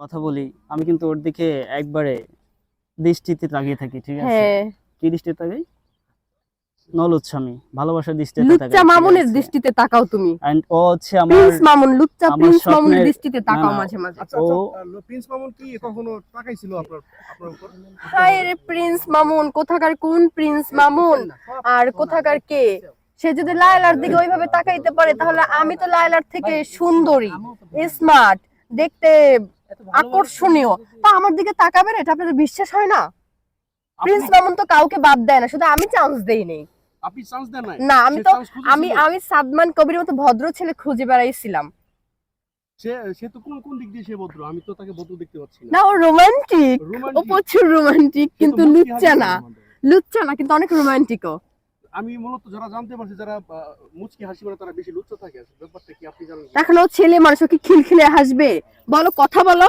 কথা বলি আমি কিন্তু ওর দিকে একবারে দৃষ্টিতে তাকিয়ে থাকি ঠিক আছে? হ্যাঁ। কি দৃষ্টিতে তাকাই? নলুচ্ছ আমি ভালোবাসার দৃষ্টিতে তাকাই লুচ্চা মামুনের দৃষ্টিতে তাকাও তুমি। এন্ড ও হচ্ছে আমার প্রিন্স মামুন লুচ্চা প্রিন্স মামুনের দৃষ্টিতে তাকাও। মাঝে মাঝে। আচ্ছা ও- আচ্ছা প্রিন্স মামুন কি কখনো তাকাইছিল আপনার আপনার উপর? হায় রে প্রিন্স মামুন কোথাকার কোন প্রিন্স মামুন? আর কোথাকার কে? সে যদি লায়লার দিকে ওইভাবে তাকাইতে পারে তাহলে আমি তো লায়লার থেকে সুন্দরী স্মার্ট দেখতে আকর্ষণীয়। তা আমার দিকে তাকাবে না এটা আপনাদের বিশ্বাস হয় না? প্রিন্স মামুন তো কাউকে বাদ দেয় না শুধু আমি চান্স দেই নেই। আপনি চান্স দেন নাই? না আমি তো আমি আমি সাদমান কবির মতো ভদ্র ছেলে খুঁজে বেড়াইছিলাম। সে সে তো কোন কোন দিক দিয়ে সে ভদ্র? আমি তো তাকে ভদ্র দেখতে পাচ্ছি না। ও রোমান্টিক ও প্রচুর রোমান্টিক কিন্তু লুচ্চা না। লুচ্চা না কিন্তু অনেক রোমান্টিকও আমি মূলত যারা জানতে পারছি, যারা মুচকি হাসি মানে তারা বেশি লুচ্ছ থাকে। ব্যাপারটা কি আপনি জানেন? এখন ছেলে মানুষ কি খিলখিলে হাসবে? বলো, কথা বলো।